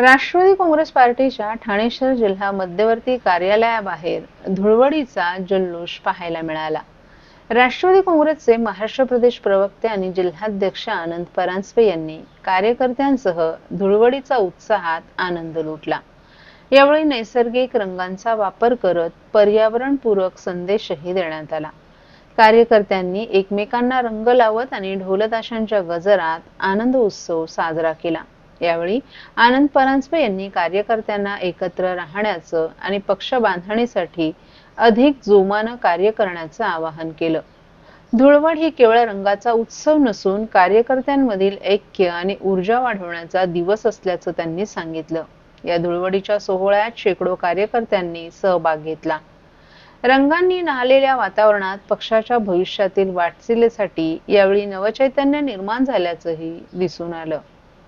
राष्ट्रवादी काँग्रेस पार्टीच्या ठाणे शहर जिल्हा मध्यवर्ती कार्यालयाबाहेर धुळवडीचा जल्लोष पाहायला मिळाला. राष्ट्रवादी काँग्रेसचे महाराष्ट्र प्रदेश प्रवक्ते आणि जिल्हाध्यक्ष आनंद परांजपे यांनी कार्यकर्त्यांसह धुळवडीचा उत्साहात आनंद लुटला. यावेळी नैसर्गिक रंगांचा वापर करत पर्यावरणपूरक संदेशही देण्यात आला. कार्यकर्त्यांनी एकमेकांना रंग लावत आणि ढोलताशांच्या गजरात आनंद उत्सव साजरा केला. यावेळी आनंद परांजपे यांनी कार्यकर्त्यांना एकत्र राहण्याचं आणि पक्ष बांधणीसाठी अधिक जोमानं कार्य करण्याचं आवाहन केलं. धुळवड ही केवळ रंगाचा उत्सव नसून कार्यकर्त्यांमधील ऐक्य आणि ऊर्जा वाढवण्याचा दिवस असल्याचं त्यांनी सांगितलं. या धुळवडीच्या सोहळ्यात शेकडो कार्यकर्त्यांनी सहभाग घेतला. रंगांनी नाहलेल्या वातावरणात पक्षाच्या भविष्यातील वाटचालीसाठी यावेळी नवचैतन्य निर्माण झाल्याचंही दिसून आलं.